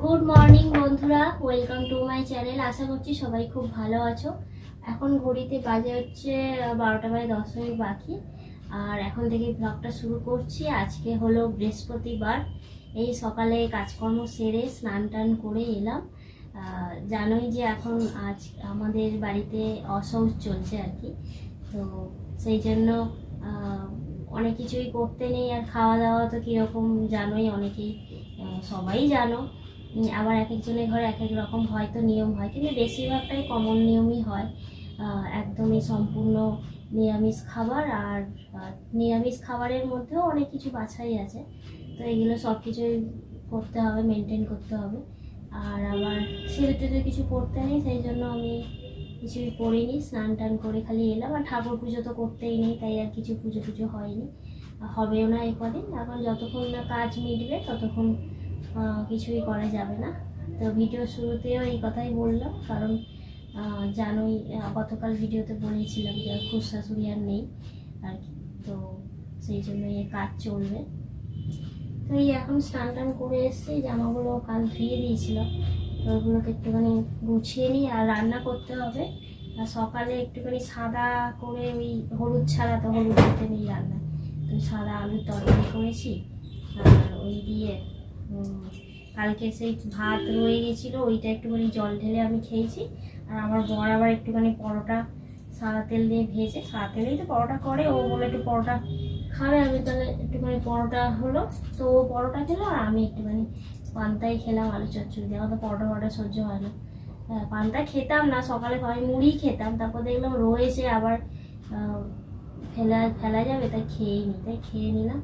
Good morning বন্ধুরা। Welcome to my channel আশা করছি সবাই খুব ভালো আছো। এখন ঘড়িতে বাজে হচ্ছে বারোটা বাজে দশ মিনিট বাকি। আর এখন থেকে ব্লগটা শুরু করছি। আজকে হলো বৃহস্পতিবার। এই সকালে কাজকর্ম সেরে স্নান টান করে এলাম। জানোই যে এখন আজ আমাদের বাড়িতে অসৌচ চলছে আর কি। তো সেই জন্য অনেক কিছুই করতে নেই। আর খাওয়া দাওয়া তো কীরকম জানোই, অনেকেই সবাই জানো। আবার এক একজনের ঘরে এক এক রকম হয়তো নিয়ম হয়। কিন্তু বেশিরভাগটাই কমন নিয়মই হয়। একদমই সম্পূর্ণ নিরামিষ খাবার আর নিরামিষ খাবারের মধ্যেও অনেক কিছু বাছাই আছে। তো এগুলো সব কিছুই করতে হবে মেনটেন করতে হবে। আর আমার টেরে কিছু করতে নেই, সেই জন্য আমি কিছুই করিনি। স্নান টান করে খালি এলাম। আর ঠাকুর পুজো তো করতেই নেই, তাই আর কিছু পুজো পুজো হয়নি। হবেও না এ কদিন। এখন যতক্ষণ না কাজ মিটবে, ততক্ষণ কিছুই করা যাবে না। তো ভিডিও শুরুতেও এই কথাই বললাম কারণ জানোই গতকাল ভিডিওতে বলেছিলাম যে খুশ শাশুড়ি আর নেই আর কি। তো সেই জন্য এই কাজ চলবে। তো এই এখন স্নান টান করে এসেছি, জামাগুলো কাল ধুয়ে দিয়েছিলাম তো ওগুলোকে একটুখানি গুছিয়ে নিই আর রান্না করতে হবে। আর সকালে একটুখানি সাদা করে ওই হলুদ ছাড়া তো হলুদ দিতে নেই রান্না তো সাদা আলুর তরকারি করেছি আর ওই দিয়ে কালকে সেই ভাত রয়ে গেছিল, ওইটা একটুখানি জল ঢেলে আমি খেয়েছি। আর আমার বর আবার একটুখানি পরোটা, সাদা তেল দিয়ে ভেজে, সাদা তেলেই তো পরোটা করে, ও বলে একটু পরোটা খাবে, আমি তাহলে একটুখানি পরোটা হলো। তো ও পরোটা খেলো, আর আমি একটুখানি পান্তাই খেলাম, আলু চচ্চড়ি দিয়ে আমার তো পরোটা পরোটা সহ্য হয় না। হ্যাঁ পান্তা খেতাম না, সকালে হয় মুড়ি খেতাম, তারপর দেখলাম রয়েছে আবার ফেলা ফেলা যাবে, তাই খেয়েই নি, তাই খেয়ে নিলাম।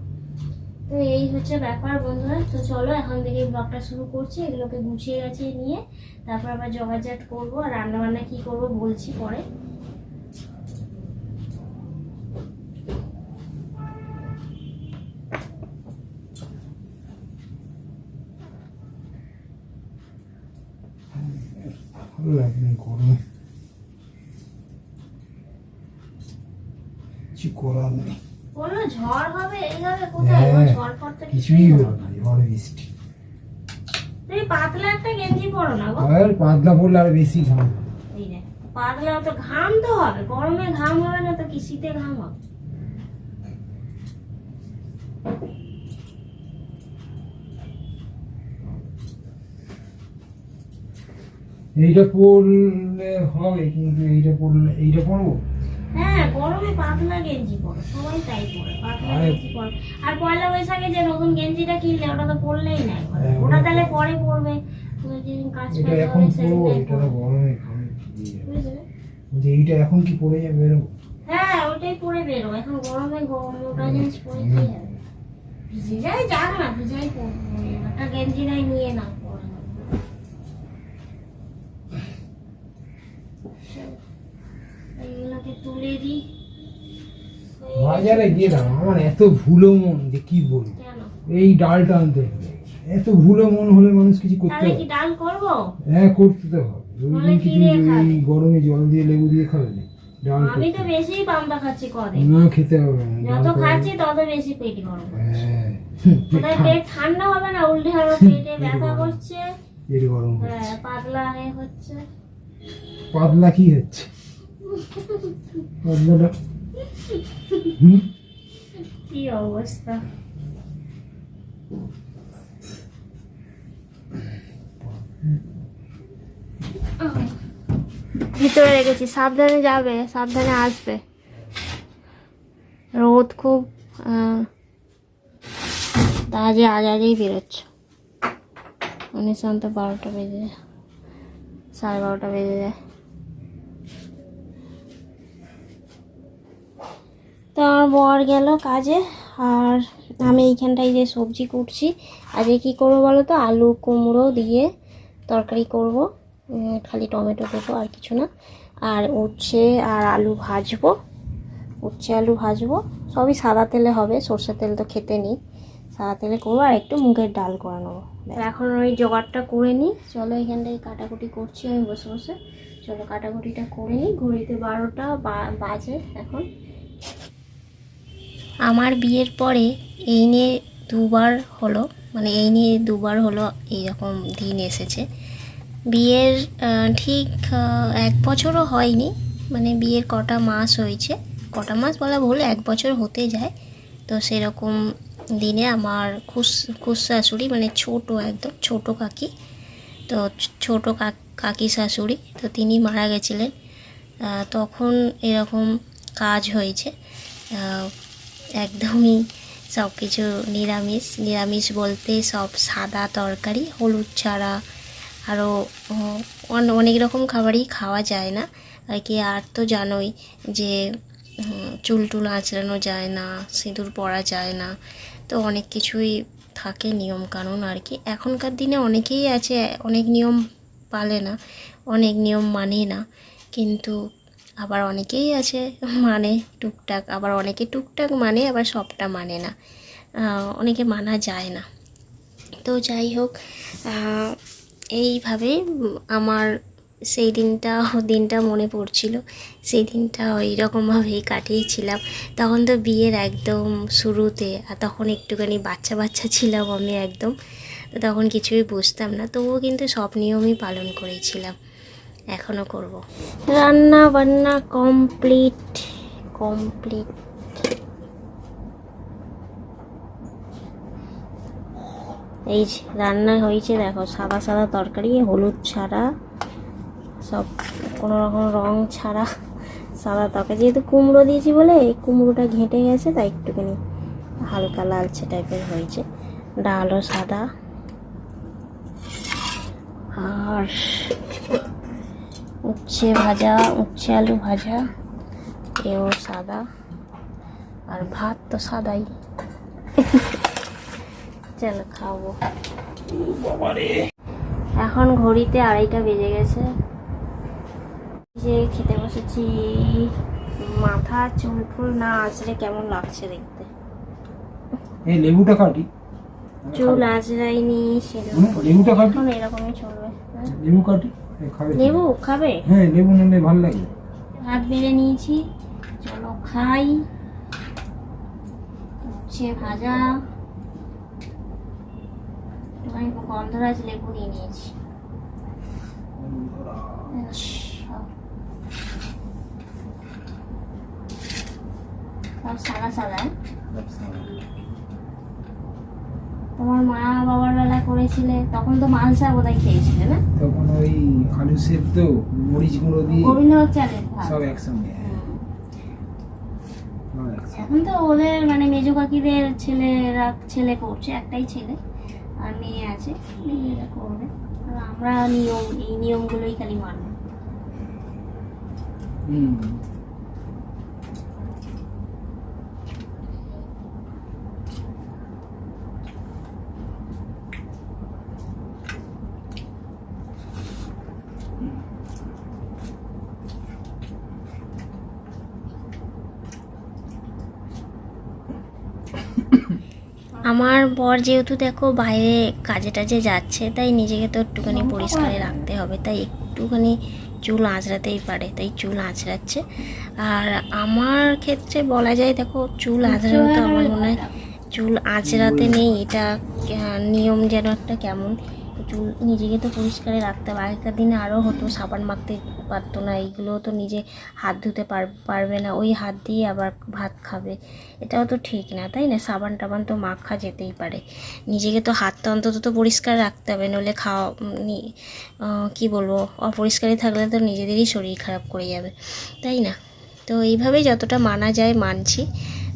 তো এই হচ্ছে ব্যাপার বন্ধুরা। তো চলো এখন থেকে ব্লগটা শুরু করছি। এগুলোকে গুছিয়ে গেছে নিয়ে তারপর আবার জগাজাট করব। আর রান্না বান্না কি করব বলছি পরে। ভালো কিছু করার নেই। বলল ঝড় হবে এই হবে কোথায়? হ্যাঁ, ঝড় কিছুই হলো না ঝড় বৃষ্টি। পাতলা একটা গেঞ্জি পরো না গো। আর পাতলা পড়লে আর বেশি ঘাম। এই দেখ পাতলা তো ঘাম তো হবে গরমে ঘাম হবে না তো কি শীতে ঘাম হবে? এইটা পড়লে হবে কিন্তু এইটা পড়লে এইটা পরবো? হ্যাঁ গরমে পাতলা গেঞ্জি পরো সবাই তাই পরে পাতলা গেঞ্জি পরো। আর পয়লা বৈশাখে যে নতুন গেঞ্জিটা কিনলে ওটা তো পরলেই না। হ্যাঁ, ওটা ওটা- তাহলে পরে পরবে। যেদিন কাজ এটা এখন পরবো এটা তো গরমে ঘামে ভিজে যাবে। বুঝলে? যে এইটা এখন কি পরে যাবে বেরোবো? হ্যাঁ ওটাই পরে বেরো এখন গরমে গরম মোটা জিনিস পরে কি হবে। ভিজে যায় যাক না ভিজাই পরবো। একটা গেঞ্জি নাই নিয়ে না বাজারে গেলাম আমার এত ভুলো মন যে কি বলব? এই ডালটা আনতে এত ভুলো মন হলে মানুষ কিছু করতে হবে ডাল করব? হ্যাঁ করতে তো হবে। কিছু দিয়ে গরমে জল দিয়ে লেবু দিয়ে খাবে না। ডাল আমি তো বেশি পান্তা খাচ্ছি কদিন। না খেতে হবে যত খাচ্ছি তত বেশি পেট গরম হ্যাঁ পেট ঠান্ডা। হবে না উল্টে আমার পেটে ব্যথা করছে। পেট গরম হ্যাঁ পাতলা হচ্ছে। পাতলা কি হচ্ছে? পাতলাটা কি অবস্থা? ভিতরে রেখেছি সাবধানে যাবে সাবধানে আসবে। রোদ খুব আহ, তা আজে আজ আজেই বেরোচ্ছে। উনিশ শান্ত বারোটা বেজে যায় সাড়ে বারোটা বেজে যায়। তো আমার বর গেল কাজে, আর আমি এইখানটায় যে সবজি কুটছি। আজকে কী করব বলো তো? আলু, কুমড়ো দিয়ে তরকারি করব। খালি টমেটো দেবো আর কিছু না। আর উচ্ছে আর আলু ভাজবো। উচ্ছে, আলু ভাজবো। সবই সাদা তেলে হবে, সর্ষের তেল তো খেতে নিই। সাদা তেলে করব আর একটু মুগের ডাল করে নেব। এখন ওই জোগাড়টা করে নিই। চলো এখানটায় কাটাকুটি করছি আমি বসে বসে। চলো কাটাকুটিটা করে নিই। ঘড়িতে বারোটা বাজে এখন। আমার বিয়ের পরে এই নিয়ে দুবার হলো মানে এই নিয়ে দুবার হলো এইরকম দিন এসেছে। বিয়ের ঠিক এক বছরও হয়নি মানে বিয়ের কটা মাস হয়েছে। কটা মাস বলা ভুল, এক বছর হতে যায়। তো সেরকম দিনে আমার খুশ খুশ শাশুড়ি মানে ছোট একদম, ছোট কাকি, তো ছোট কাক- শাশুড়ি, তো তিনি মারা গেছিলেন। তখন এরকম কাজ হয়েছে। একদমই সব কিছু নিরামিষ। নিরামিষ বলতে সব সাদা তরকারি, হলুদ ছাড়া আরও অনেক রকম খাবারই খাওয়া যায় না। আর কি, আর তো জানোই যে চুল টুল আঁচড়ানো যায় না, সিঁদুর পরা যায় না। তো অনেক কিছুই থাকে নিয়ম কানুন আর কি। এখনকার দিনে অনেকেই আছে, অনেক নিয়ম পালে না, অনেক নিয়ম মানে না। কিন্তু আবার অনেকেই আছে মানে টুকটাক, আবার অনেকে টুকটাক মানে আবার সবটা মানে না। অনেকে মানা যায় না। তো যাই হোক এইভাবে আমার সেই দিনটা দিনটা মনে পড়ছিল। সেই দিনটা ওই রকমভাবেই কাটিয়েছিলাম তখন তো বিয়ের একদম শুরুতে, আর তখন একটুখানি বাচ্চা বাচ্চা ছিলাম আমি একদম। তো তখন কিছুই বুঝতাম না। তবুও কিন্তু সব নিয়মই পালন করেছিলাম। এখনও করব। রান্না বান্না কমপ্লিট কমপ্লিট। এই রান্না হয়েছে, দেখো সাদা সাদা তরকারি, হলুদ ছাড়া, সব কোনো রকম রং ছাড়া সাদা তরকারি। যেহেতু কুমড়ো দিয়েছি বলে, এই কুমড়োটা ঘেঁটে গেছে, তাই একটুখানি হালকা লালচে টাইপের হয়েছে। ডালও সাদা। আর উচ্ছে ভাজা উচ্ছে আলু ভাজা এও সাদা আর ভাত তো সাদাই। চলো খাব। এখন ঘড়িতে আড়াইটা বেজে গেছে। যে খেতে বসেছি মাথা চুল ফুল না আঁচড়ে কেমন লাগছে দেখতে? এই লেবুটা কাটি চুল আঁচড়াইনি সেরকম লেবুটা? এখন এরকমই চলবে হ্যাঁ? লেবু কাটি খাবে লেবু খাবে? হ্যাঁ লেবু নিলে ভালো লাগে। ভাত বেড়ে নিয়েছি চলো খাই। উচ্ছে ভাজা। একটুখানি গন্ধরাজ লেবু নিয়ে নিয়েছি। সব। সাদা সাদা। তোমার মা বাবার বেলা করেছিলে তখন তো মালসা বোধহয় খেয়েছিলে না? তখন ওই আলু সেদ্ধ মরিচ গুঁড়ো দিয়ে গোবিন্দভোগ চালের ভাত। সব একসঙ্গে হ্যাঁ। সব একসঙ্গে। এখন তো ওদের মানে মেজো কাকিদের ছেলেরা ছেলে করছে একটাই ছেলে আর মেয়ে আছে মেয়েরা করবে। আর আমরা নিয়ম এই নিয়মগুলোই খালি মানব। হুম। আমার বর যেহেতু দেখো বাইরে কাজে টাজে যাচ্ছে তাই নিজেকে তো একটুখানি পরিষ্কার রাখতে হবে। তাই একটুখানি চুল আঁচড়াতেই পারে তাই চুল আঁচড়াচ্ছে। আর আমার ক্ষেত্রে বলা যায় দেখো চুল আঁচড়ানো তো আমার মনে হয় চুল আঁচড়াতে নেই এটা নিয়ম যেন একটা কেমন। চুল নিজেকে তো পরিষ্কারে রাখতে হবে। আগেকার দিনে আরও হতো, সাবান মাখতে পারতো না, এইগুলো তো নিজে হাত ধুতে পার- পারবে না, ওই হাত দিয়ে আবার ভাত খাবে। এটাও তো ঠিক না, তাই না? সাবান টাবান তো মাখা যেতেই পারে। নিজেকে তো হাতটা অন্তত তো পরিষ্কার রাখতে হবে, নইলে খাওয়া কি বলব, অপরিষ্কারই থাকলে তো নিজেদেরই শরীর খারাপ করে যাবে, তাই না? তো এইভাবেই যতটা মানা যায় মানছি।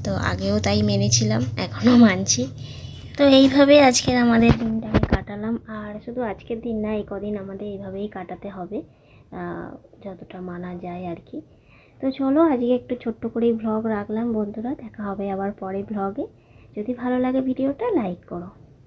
তো আগেও তাই মেনেছিলাম, এখনও মানছি। তো এইভাবে আজকের আমাদের কাটালাম আর শুধু আজকের দিন না, এই কদিন আমাদের এইভাবেই কাটাতে হবে যতটা মানা যায় আর কি। তো চলো, আজকে একটু ছোট্ট করেই ভ্লগ রাখলাম বন্ধুরা, দেখা হবে আবার পরে ভ্লগে যদি ভালো লাগে ভিডিওটা লাইক করো।